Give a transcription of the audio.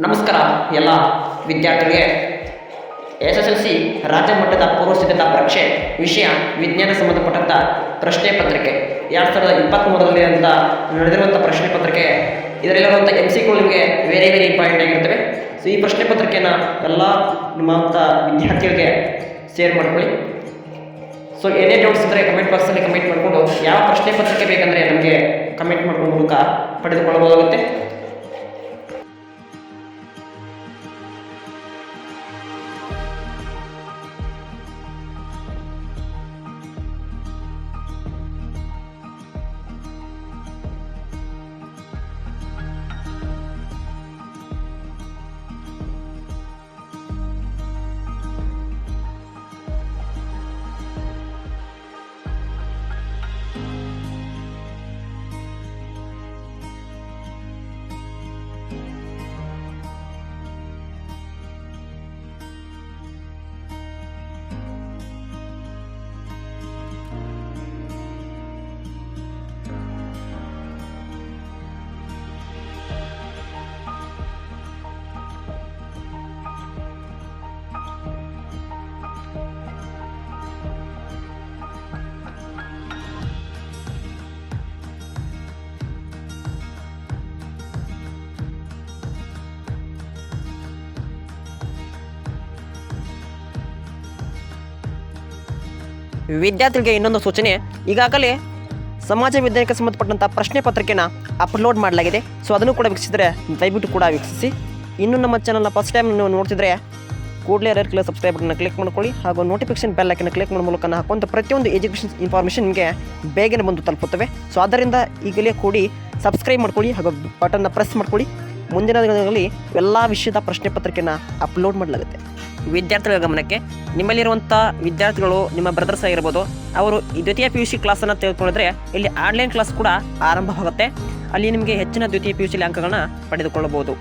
ನಮಸ್ಕಾರ, ಎಲ್ಲ ವಿದ್ಯಾರ್ಥಿಗಳಿಗೆ. ಎಸ್ ಎಸ್ ಎಲ್ ಸಿ ರಾಜ್ಯ ಮಟ್ಟದ ಪೂರ್ವ ಪರೀಕ್ಷೆ, ವಿಷಯ, ವಿಜ್ಞಾನ ಸಂಬಂಧಪಟ್ಟಂಥ ಪ್ರಶ್ನೆ ಪತ್ರಿಕೆ. ಎರಡು ಸಾವಿರದ ಇಪ್ಪತ್ತ್ಮೂರರಲ್ಲಿ ಅಂತ ನಡೆದಿರುವಂಥ ಪ್ರಶ್ನೆ ಪತ್ರಿಕೆ ಇದರಲ್ಲಿರುವಂಥ ಎಂ ಸಿಗಳು ನಿಮಗೆ ವೆರಿ ವೆರಿ ಇಂಪಾರ್ಟೆಂಟ್ ಆಗಿರ್ತವೆ. ಸೊ ಈ ಪ್ರಶ್ನೆ ಪತ್ರಿಕೆಯನ್ನು ಎಲ್ಲ ನಿಮ್ಮಂಥ ವಿದ್ಯಾರ್ಥಿಗಳಿಗೆ ಶೇರ್ ಮಾಡ್ಕೊಳ್ಳಿ. ಸೊ ಏನೇ ಡೌಟ್ಸ್ ಇದ್ದರೆ ಕಮೆಂಟ್ ಬಾಕ್ಸಲ್ಲಿ ಕಮೆಂಟ್ ಮಾಡಿಕೊಂಡು, ಯಾವ ಪ್ರಶ್ನೆ ಪತ್ರಿಕೆ ಬೇಕಂದರೆ ನಮಗೆ ಕಮೆಂಟ್ ಮಾಡ್ಕೊಂಡು ಮೂಲಕ ಪಡೆದುಕೊಳ್ಳಬಹುದಾಗುತ್ತೆ. ವಿದ್ಯಾರ್ಥಿಗಳಿಗೆ ಇನ್ನೊಂದು ಸೂಚನೆ. ಈಗಾಗಲೇ ಸಮಾಜ ವಿಜ್ಞಾನಕ್ಕೆ ಸಂಬಂಧಪಟ್ಟಂಥ ಪ್ರಶ್ನೆ ಪತ್ರಿಕೆನ ಅಪ್ಲೋಡ್ ಮಾಡಲಾಗಿದೆ. ಸೊ ಅದನ್ನು ಕೂಡ ವೀಕ್ಷಿಸಿದರೆ ದಯವಿಟ್ಟು ಕೂಡ ವೀಕ್ಷಿಸಿ. ಇನ್ನು ನಮ್ಮ ಚಾನಲ್ನ ಫಸ್ಟ್ ಟೈಮ್ ನೀವು ನೋಡ್ತಿದ್ರೆ ಕೂಡಲೇ ರೇರ್ ಕಲರ್ ಸಬ್ಸ್ಕ್ರೈಬ್ ಬಟನ್ನ ಕ್ಲಿಕ್ ಮಾಡ್ಕೊಳ್ಳಿ ಹಾಗೂ ನೋಟಿಫಿಕೇಶನ್ ಬೆಲ್ ಐಕನ್ ಕ್ಲಿಕ್ ಮಾಡೋ ಮೂಲಕ ಹಾಕುವಂಥ ಪ್ರತಿಯೊಂದು ಎಜುಕೇಷನ್ ಇನ್ಫಾರ್ಮೇಷನ್ ಬೇಗನೆ ಬಂದು ತಲುಪುತ್ತವೆ. ಸೊ ಆದ್ದರಿಂದ ಈಗಲೇ ಕೂಡಿ ಸಬ್ಸ್ಕ್ರೈಬ್ ಮಾಡ್ಕೊಳ್ಳಿ ಹಾಗೂ ಬಟನ್ನ ಪ್ರೆಸ್ ಮಾಡ್ಕೊಳ್ಳಿ. ಮುಂದಿನ ದಿನಗಳಲ್ಲಿ ಎಲ್ಲ ವಿಷಯದ ಪ್ರಶ್ನೆ ಪತ್ರಿಕೆನ ಅಪ್ಲೋಡ್ ಮಾಡಲಾಗುತ್ತೆ. ವಿದ್ಯಾರ್ಥಿಗಳ ಗಮನಕ್ಕೆ. ನಿಮ್ಮಲ್ಲಿರುವಂಥ ವಿದ್ಯಾರ್ಥಿಗಳು, ನಿಮ್ಮ ಬ್ರದರ್ಸ್ ಆಗಿರ್ಬೋದು, ಅವರು ದ್ವಿತೀಯ ಪಿ ಯು ಸಿ ಕ್ಲಾಸನ್ನು ತೆಗೆದುಕೊಂಡಿದ್ರೆ ಇಲ್ಲಿ ಆನ್ಲೈನ್ ಕ್ಲಾಸ್ ಕೂಡ ಆರಂಭವಾಗುತ್ತೆ. ಅಲ್ಲಿ ನಿಮಗೆ ಹೆಚ್ಚಿನ ದ್ವಿತೀಯ ಪಿ ಯು ಸಿ ಅಂಕಗಳನ್ನ ಪಡೆದುಕೊಳ್ಳಬಹುದು.